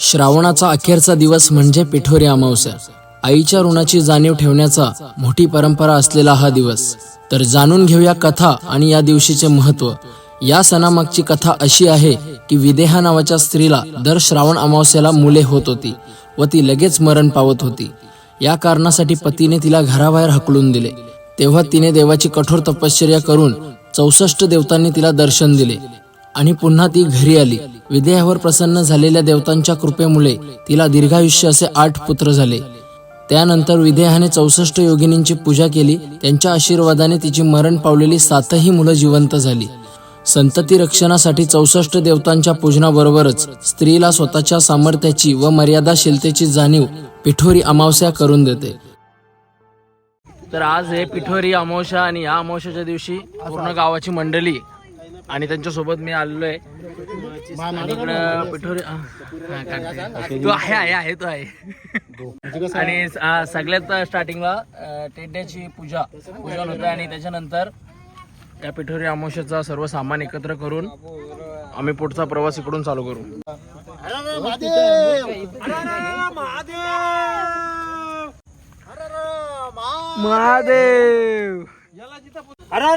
श्रावणाचा अखेरचा दिवस म्हणजे पिठोरी अमावस्या. आईच्या ऋणाची जाणीव ठेवण्याचा मोठी परंपरा असलेला हा दिवस. तर जाणून घेऊया कथा आणि या दिवशीचे महत्त्व या सणामागची कथा अशी आहे की विदेहा नावाच्या स्त्रीला दर श्रावण अमावस्याला मुले होत होती व ती लगेच मरण पावत होती. या कारणासाठी पतीने तिला घराबाहेर हकलून दिले. तेव्हा तिने देवाची कठोर तपश्चर्या करून चौसष्ट देवतांनी तिला दर्शन दिले. आणि पुन्हा ती घरी आली. विदेहावर प्रसन्न झालेल्या देवतांच्या कृपेमुळे तिला दीर्घायुष्य असे आठ पुत्र झाले. त्यानंतर विदेहाने चौसष्ट योगिनींची पूजा केली. त्यांच्या आशीर्वादाने तिची मरण पावलेली सातही मुलं जिवंत झाली. संतती रक्षणासाठी चौसष्ट देवतांच्या पूजनाबरोबरच स्त्रीला स्वतःच्या सामर्थ्याची व मर्यादाशीलतेची जाणीव पिठोरी अमावस्या करून देते. तर आज हे पिठोरी अमावस्या आणि या अमावस्याच्या दिवशी पूर्ण गावाची मंडळी आणि त्यांच्यासोबत मी आलेलो आहे आणि इकडं पिठोरी हा, हा. तू आहे आहे आहे तो आहे. आणि आ, सगळ्यात स्टार्टिंगला टेड्याची पूजा पूजन होतं आणि त्याच्यानंतर या पिठोरी अमावस्याचा सर्व सामान एकत्र करून आम्ही पुढचा प्रवास इकडून चालू करू. महादेव! अरे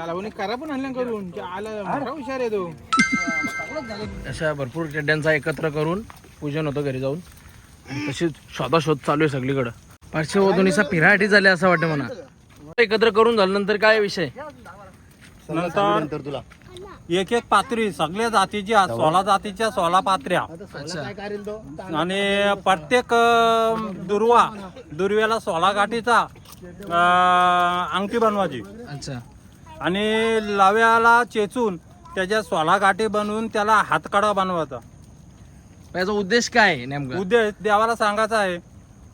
अरे अरे महादेव बालावणी करा पण हल्ल्या करून. ते आला मोठा हुशार आहे तो. अशा भरपूर टेड्यांचा एकत्र करून पूजन होतं घरी जाऊन. आणि तशी शोधाशोध चालू आहे सगळीकडं. पार्श्ववधूनीचा फिराटी झाले असं वाटतं मला. एकत्र करून झाल्यानंतर काय विषय? नंतर एक एक पात्री सगळ्या जातीच्या सोळा जातीच्या सोळा पात्र्या. अच्छा. आणि प्रत्येक दुर्वा दुर्व्याला सोळा गाठीचा अंगठी बनवायची. अच्छा. आणि लाव्याला चेचून त्याच्या सोळा गाठी बनवून त्याला हातकाडा बनवायचा याचा उद्देश काय आहे नेमका उद्देश देवाला सांगायचा आहे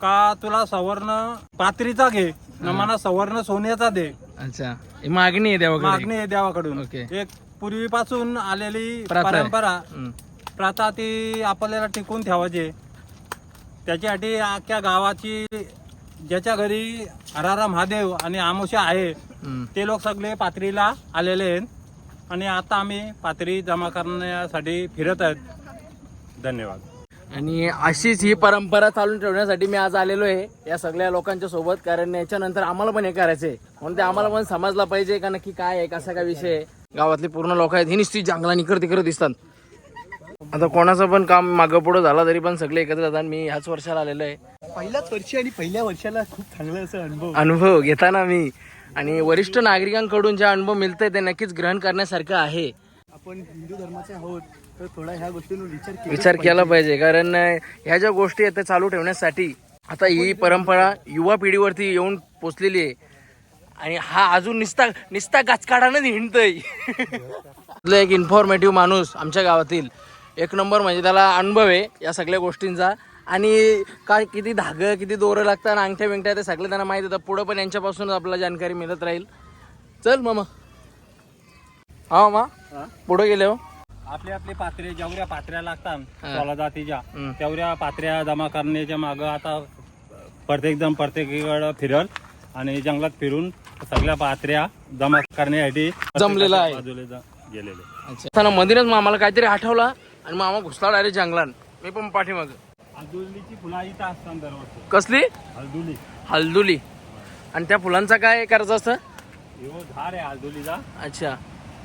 का तुला सवर्ण पात्रीचा घे न मला सवर्ण सोन्याचा दे अच्छा ही मागणी आहे देवाकडे मागणी आहे देवाकडून ओके. एक पूर्वीपासून आलेली प्रथा आहे. परंपरा हम्म. प्रथा ती आपल्याला टिकून ठेवायची त्याच्यासाठी अख्ख्या गावाची ज्याच्या घरी हरारा महादेव आणि आमोशा आहे. ते लोक सगळे पात्रीला आलेले आहेत. आणि आता आम्ही पात्री जमा करण्यासाठी फिरत आहेत. धन्यवाद. आणि अशीच ही परंपरा चालून ठेवण्यासाठी मी आज आलेलो आहे. या सगळ्या लोकांच्या सोबत कारण याच्यानंतर आम्हाला पण हे करायचंय. म्हणून ते आम्हाला पण समजला पाहिजे का नक्की काय आहे कसा काय विषय आहे. गावातली पूर्ण लोक आहेत. ही नुसती जंगला निकर तिकडे दिसतात. आता कोणाचं पण काम मागं पुढं झालं तरी पण सगळे एकत्र जातात मी ह्याच वर्षाला आलेलो आहे. पहिल्याच वर्षी आणि पहिल्या वर्षाला खूप चांगला असा अनुभव. अनुभव घेताना मी. आणि वरिष्ठ नागरिकांकडून जे अनुभव मिळतंय ते नक्कीच ग्रहण करण्यासारखं आहे. आपण हिंदू धर्माचे आहोत तर थोडा ह्या गोष्टींवर विचार केला विचार केला पाहिजे कारण ह्या ज्या गोष्टी आहेत त्या चालू ठेवण्यासाठी आता ही परंपरा युवा पिढीवरती येऊन पोचलेली आहे. आणि हा अजून निस्ता निस्ता गाचकाडानं हिंडतय. एक इन्फॉर्मेटिव्ह माणूस आमच्या गावातील. एक नंबर म्हणजे त्याला अनुभव आहे या सगळ्या गोष्टींचा. आणि काय किती धागं किती दोरं लागतात आणि अंगठ्या बिंगठ्या ते सगळं त्यांना माहिती होतं. पुढं पण यांच्यापासून आपल्याला जानकारी मिळत राहील. चल मामा. हा मामा. पुढे गेले हो. आपली आपली पात्रे जेवढ्या पात्र्या लागतात. सोळा जातीच्या. तेवढ्या पात्र्या जमा करण्याच्या माग आता प्रत्येक जण प्रत्येकीकडे फिरल आणि जंगलात फिरून सगळ्या पात्र्या जमा करण्यासाठी जमलेला आहे. बाजूला गेलेले. अच्छा. मधीनच मामाला काहीतरी आठवला आणि मामा घुसला डायरेक्ट जंगलात. मी पण पाठीमाग. हळदुलीची फुला इथं असतात दरवर्षी. कसली? हळदुली हलदुली. आणि त्या फुलांचा काय करायचं असतं हो झाड आहे हळदुलीचा अच्छा.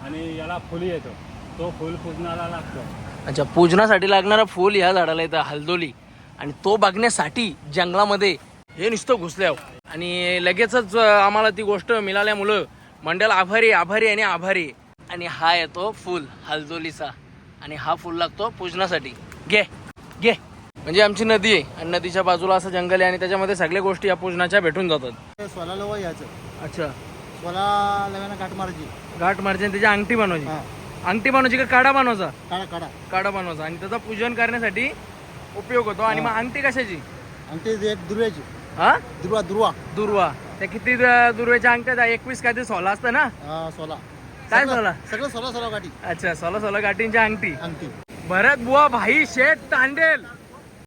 आणि याला फुली येतो. तो फुल पूजनाला लागतो. अच्छा पूजनासाठी लागणारा फुल ह्या झाडाला येतं हलदोली. आणि तो बघण्यासाठी जंगलामध्ये हे नुसतं घुसल्यावर आणि लगेचच अं, आम्हाला ती गोष्ट मिळाल्यामुळं मंडळ आभारी आभारी आणि आभारी. आणि हा येतो फुल हलदोलीचा. आणि हा फुल लागतो पूजनासाठी. घे घे. म्हणजे आमची नदी आहे आणि नदीच्या बाजूला असं जंगल आहे आणि त्याच्यामध्ये सगळ्या गोष्टी या पूजनाच्या भेटून जातात. सोला लवा यायचं. अच्छा. सोला लव्यानं गाठ मारायची. घाट आणि त्याची अंगठी बनवायची. हा. अंगठी बनवायची का काढा बनवायचा? काढा काढा काढा बनवायचा आणि त्याचा पूजन करण्यासाठी उपयोग होतो. आणि मग अंगठी कशाची? एक दुर्व्याची. हा? दुर्वा दुर्वा. दुर्वा. त्या किती द- दुर्वेच्या अंगठ्या एकवीस काय ते सोळा असतं ना? सोला. काय सोळा सगळं सोला सोला गाठी. अच्छा सोळा सोळा गाठींच्या अंगठी. अंगठी. भरत बुवा भाई शेठ तांडेल.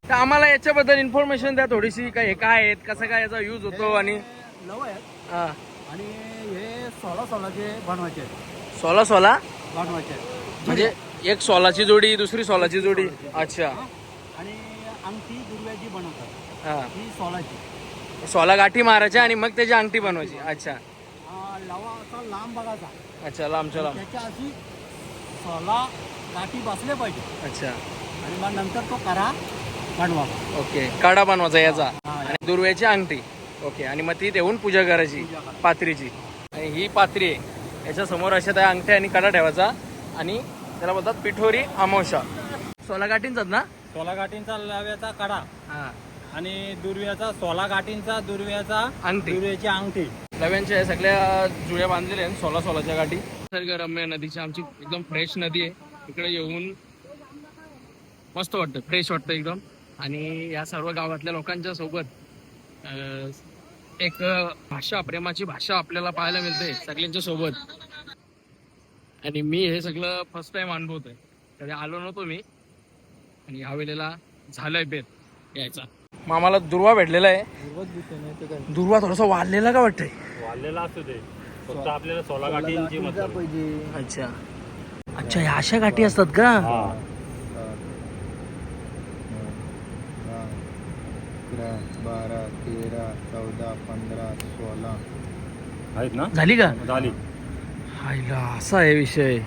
तर आम्हाला याच्याबद्दल इन्फॉर्मेशन द्या थोडीशी काय हे काय आहेत कसं काय याचा यूज होतो आणि लव आहेत. हा. आणि हे सोळा सोळाचे बनवायचे सोळा सोळा? बनवायचे म्हणजे एक सोलाची जोडी दुसरी सोलाची जोडी. अच्छा. आणि अंगठी दुर्व्याची बनवतात. हा. ही सोलाची. सोला गाठी मारायच्या आणि मग त्याची अंगठी बनवायची. अच्छा. लवा असा लांब बघायचा. अच्छा लांबच्या लांब. त्याच्या अशी सोला गाठी बसले पाहिजे. अच्छा. आणि मग नंतर तो करा. ओके. काडा बनवायचा याचा. आणि दुर्व्याची अंगठी. ओके. आणि मग ती देऊन पूजा करायची. पात्रीची. आणि ही पात्री आहे. याच्या समोर अशा त्या अंगठ्या आणि कडा ठेवायचा. आणि त्याला बोलतात पिठोरी अमावशा सोला गाठींचाच ना? सोळा गाठींचा लाव्याचा कडा. हा. आणि दुर्व्याचा सोळा गाठींचा दुर्व्याचा अंगठी. दुर्व्याची अंगठी. नव्यांच्या या सगळ्या जुळ्या बांधलेल्या आहेत. सोला सोलाच्या गाठी. निसर्गरम्य नदीची आमची एकदम फ्रेश नदी आहे. इकडे येऊन मस्त वाटतं. फ्रेश वाटतं एकदम. आणि या सर्व गावातल्या लोकांच्या सोबत एक भाषा प्रेमाची भाषा आपल्याला पाहायला मिळते सगळ्यांच्या सोबत. आणि मी हे सगळं फर्स्ट टाइम अनुभवतोय. कधी आलो नव्हतो मी आणि ह्या वेळेला झालंय बेत यायचा. मामाला दुर्वा भेटलेला आहे. दुर्वा थोडासा वाढलेला का वाटतंय? वाढलेला असू दे. फक्त आपल्याला सोळा गाठींची मतलब पाहिजे अच्छा. अच्छा ह्या अशा गाठी असतात का? अकरा बारा तेरा चौदा पंधरा सोळा. आहेत ना? झाली का? झाली. हायला असा आहे विषय.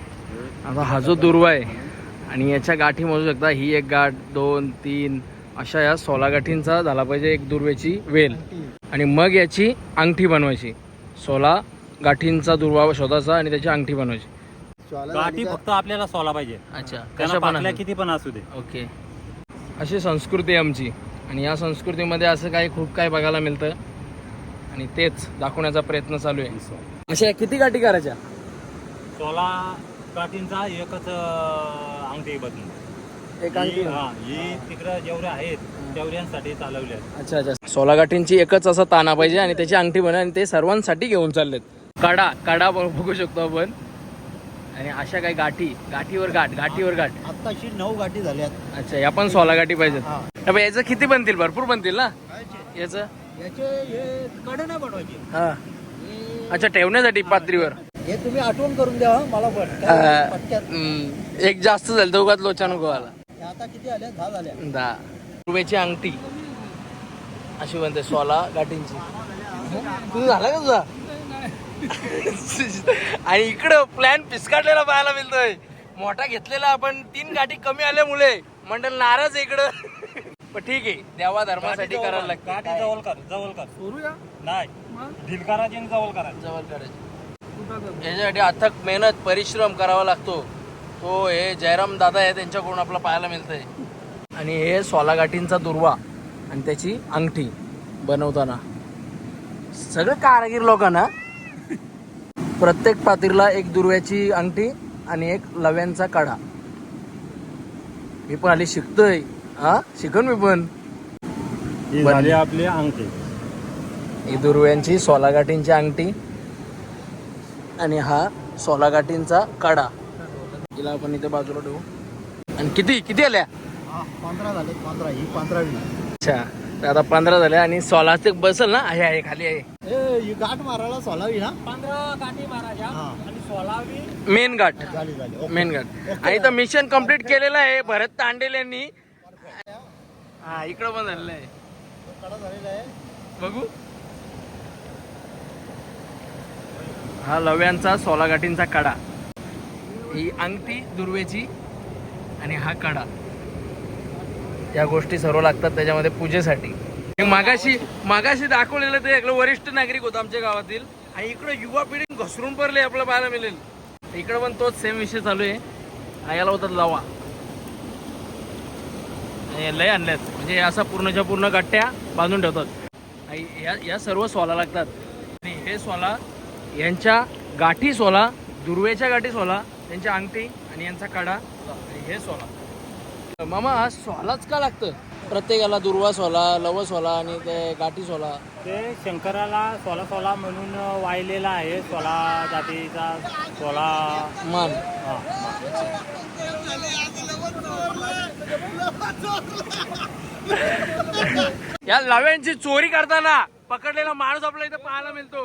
आता हा जो दुर्वा आहे आणि याच्या गाठी मोजू शकता ही एक गाठ दोन तीन अशा या सोळा गाठींचा झाला पाहिजे एक दुर्व्याची वेल. आणि मग याची अंगठी बनवायची. सोळा गाठींचा दुर्वा शोधायचा आणि त्याची अंगठी बनवायची. गाठी फक्त आपल्याला सोला पाहिजे. अच्छा कशा पण. किती पण असू दे. ओके. अशी संस्कृती आहे आमची. आणि या संस्कृतीमध्ये असं काही खूप काही बघायला मिळतं. आणि तेच दाखवण्याचा प्रयत्न चालू आहे. अशा किती गाठी करायच्या? सोळा गाठींचा एकच अंगठी बदलून एक ही हा, ही तिकडं जेवढ्या आहेत तेवढ्यांसाठी चालवल्या आहेत. अच्छा अच्छा. सोळा गाठींची एकच असा ताना पाहिजे आणि त्याची अंगठी बनवा आणि ते सर्वांसाठी घेऊन चाललेत. काढा काढा ब- बघू शकतो आपण. आणि अशा काही गाठी गाठीवर गाठ गाठीवर गाठ. आत्ताशी नऊ गाठी झाल्यात. अच्छा या पण सोळा गाठी पाहिजेत. अबे, याचं किती बनतील? भरपूर बनतील ना? याचं? याचे हे कडे नाही बनवायचे. हा. अच्छा ठेवण्यासाठी पात्रीवर. हे तुम्ही आठवण करून द्या हं, मला पण. काय पटक्यात हम्म, एक जास्त झालं उगाच लोचा नको आला हे आता किती आल्या? दहा झाल्या. दहा. रुपयाची अंगठी. अशी बनते सोळा गाठींची. तुझं झाला का तुझा? आणि इकडं प्लॅन पिसकाटलेला पाहायला मिळतोय. मोठा घेतलेला आपण तीन गाठी कमी आल्यामुळे. मंडळ नाराज आहे इकडं. पण ठीक आहे देवा धर्मासाठी करायला लागतं. गाठी काय? जवळ कर जवळ कर. नाही. ढील करायची आणि जवळ करायची. जवळ करायची. याच्यासाठी अथक मेहनत परिश्रम करावा लागतो. तो हे जयराम दादा आहे त्यांच्याकडून आपला पाहायला मिळतंय. आणि हे सोला गाठींचा दुर्वा आणि त्याची अंगठी बनवताना. सगळं कारागीर लोकांना. प्रत्येक पातीरला एक दुर्व्याची अंगठी आणि एक लव्यांचा काढा मी पण आली शिकतोय. हा? शिकन मी पण. ही बरं. झाली आपली अंगठी. ही दुर्व्यांची सोला गाठींची अंगठी आणि हा सोला गाठींचा काढा हिला आपण इथे बाजूला ठेवू. आणि किती? किती आल्या? हा पंधरा झाले पंधरा. ही पंधरावी अच्छा. तर आता पंधरा झाल्या आणि सोळा ते बसल ना? आहे आहे खाली आहे. ए ही गाठ मारायला सोलावी ना? पंधरा गाठी हा. आणि सोळावी मेन घाट झाली. मेन घाट आणि इथं मिशन कंप्लीट केलेलं आहे भरत तांडेल यांनी. हा इकडं पण झालेलं आहे. कडा झालेला आहे बघू. हा लव्यांचा सोलागाठींचा कडा. ही अंगठी दुर्वेची आणि हा कडा. या गोष्टी सर्व लागतात त्याच्यामध्ये पूजेसाठी. मागाशी मागाशी दाखवलेलं ते एकलं वरिष्ठ नागरिक होतं आमच्या गावातील. आणि इकडं युवा पिढी घसरून पडले आपल्याला पाहायला मिळेल. इकडं पण तोच सेम विषय चालू आहे. हा याला होतात लावा. आणि लय आणल्यात. म्हणजे हे असा पूर्णच्या पूर्ण गट्ट्या बांधून ठेवतात आणि या या सर्व सोला लागतात आणि हे सोला यांच्या गाठी सोला दुर्वेच्या गाठी सोला त्यांच्या अंगठी आणि यांचा कडा आणि हे सोला मामा हा सोलाच का लागतं प्रत्येकाला दुर्वा सोला लव सोला आणि ते गाठी सोला ते शंकराला सोळा सोळा म्हणून वाहिलेला आहे सोळा जातीचा सोळा मान हा या लव्यांची चोरी करताना पकडलेला माणूस आपल्याला इथे पाहायला मिळतो.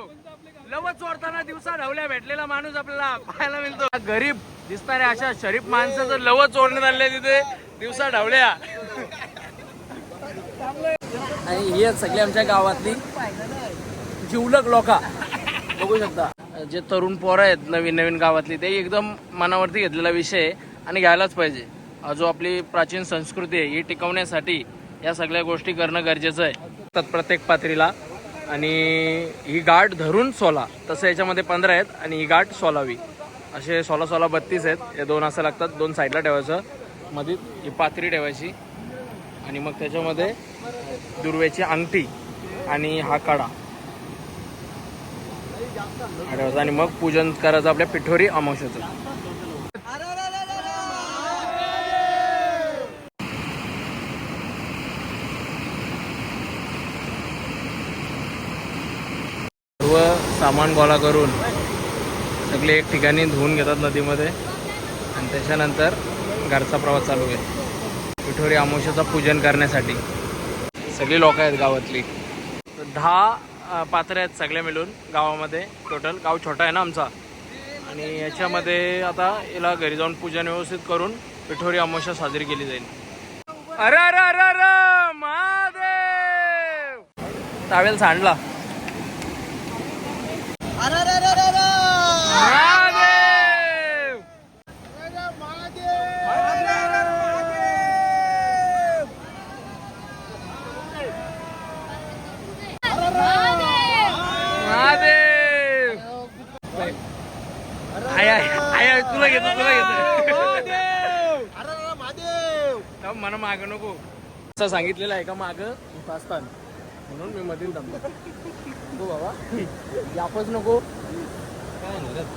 लव चोरताना दिवसा ढवल्या भेटलेला माणूस आपल्याला पाहायला मिळतो. गरीब दिसणाऱ्या अशा शरीफ माणसाचं लव चोरण्यात आले तिथे दिवसा ढवल्या. आणि ही सगळी आमच्या गावातली जिवलक लोका. बघू शकता. जे तरुण पोरं आहेत नवीन नवीन गावातली ते एकदम मनावरती घेतलेला विषय आहे आणि घ्यायलाच पाहिजे. जो आपली प्राचीन संस्कृती आहे ही टिकवण्यासाठी या सगळ्या गोष्टी करणं गरजेचं आहे. तर प्रत्येक पात्रीला. आणि ही गाठ धरून सोला. तसं याच्यामध्ये पंधरा आहेत आणि ही गाठ सोलावी. असे सोळा सोळा बत्तीस आहेत. हे दोन असं लागतात. दोन साईडला ठेवायचं. मध्ये ही पात्री ठेवायची. आणि मग त्याच्यामध्ये दुर्व्याची अंगठी आणि हा कडा ठेवायचा. आणि मग पूजन करायचं आपल्या पिठोरी अमावश्याचं सर्व सामान गोळा करून सगळे एक ठिकाणी धुवून घेतात नदीमध्ये. आणि त्याच्यानंतर घरचा प्रवास चालू आहे. पिठोरी आमोशाचं पूजन करण्यासाठी. सगळी लोक आहेत गावातली. तर दहा पात्रे आहेत सगळ्या मिळून गावामध्ये. टोटल गाव छोटा आहे ना आमचा. आणि याच्यामध्ये आता याला घरी जाऊन पूजन व्यवस्थित करून पिठोरी अमावस्या साजरी केली जाईल. अरे अरे अरे अरे महादेव! तावेल सांडला महादेव महादेव आय आय आय आय, तुला घेतो तुला घेतो थांब, मला माग नको असं सांगितलेलं आहे का माग? पास्तान म्हणून मी मधील थांबतो हो बाबा. यापच नको.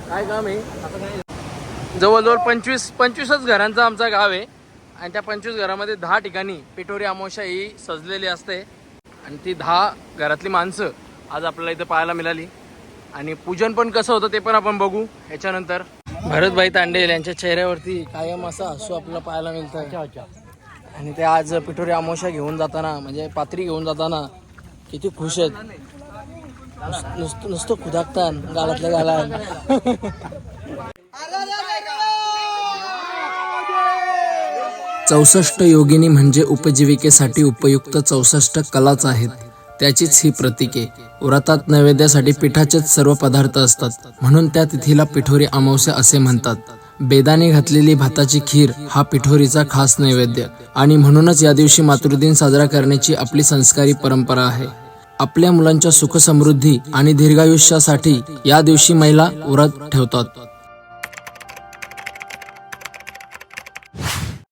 काय काम आहे? आता काय जवळजवळ पंचवीस पंचवीसच घरांचं आमचा गाव आहे. आणि त्या पंचवीस घरामध्ये दहा ठिकाणी पिठोरी अमावस्या ही सजलेली असते. आणि ती दहा घरातली माणसं आज आपल्याला इथं पाहायला मिळाली. आणि पूजन पण कसं होतं ते पण आपण बघू याच्यानंतर भरतभाई तांडेल यांच्या चेहऱ्यावरती कायम असा हसू आपल्याला पाहायला मिळतं आणि ते आज पिठोरी अमावस्या घेऊन जाताना म्हणजे पात्री घेऊन जाताना किती खुश आहेत. नुसतं नुसतं खुदाकतान गालातल्या गाला चौसष्ट योगिनी म्हणजे उपजीविकेसाठी उपयुक्त चौसष्ट कलाच आहेत. त्याचीच ही प्रतीके. व्रतात नैवेद्यासाठी पिठाचेच सर्व पदार्थ असतात. म्हणून त्या तिथीला पिठोरी अमावस्या असे म्हणतात. बेदाने घातलेली भाताची खीर हा पिठोरीचा खास नैवेद्य आणि म्हणूनच या दिवशी मातृदिन साजरा करण्याची आपली संस्कारी परंपरा आहे. आपल्या मुलांच्या सुखसमृद्धी आणि दीर्घायुष्यासाठी या दिवशी महिला व्रत ठेवतात.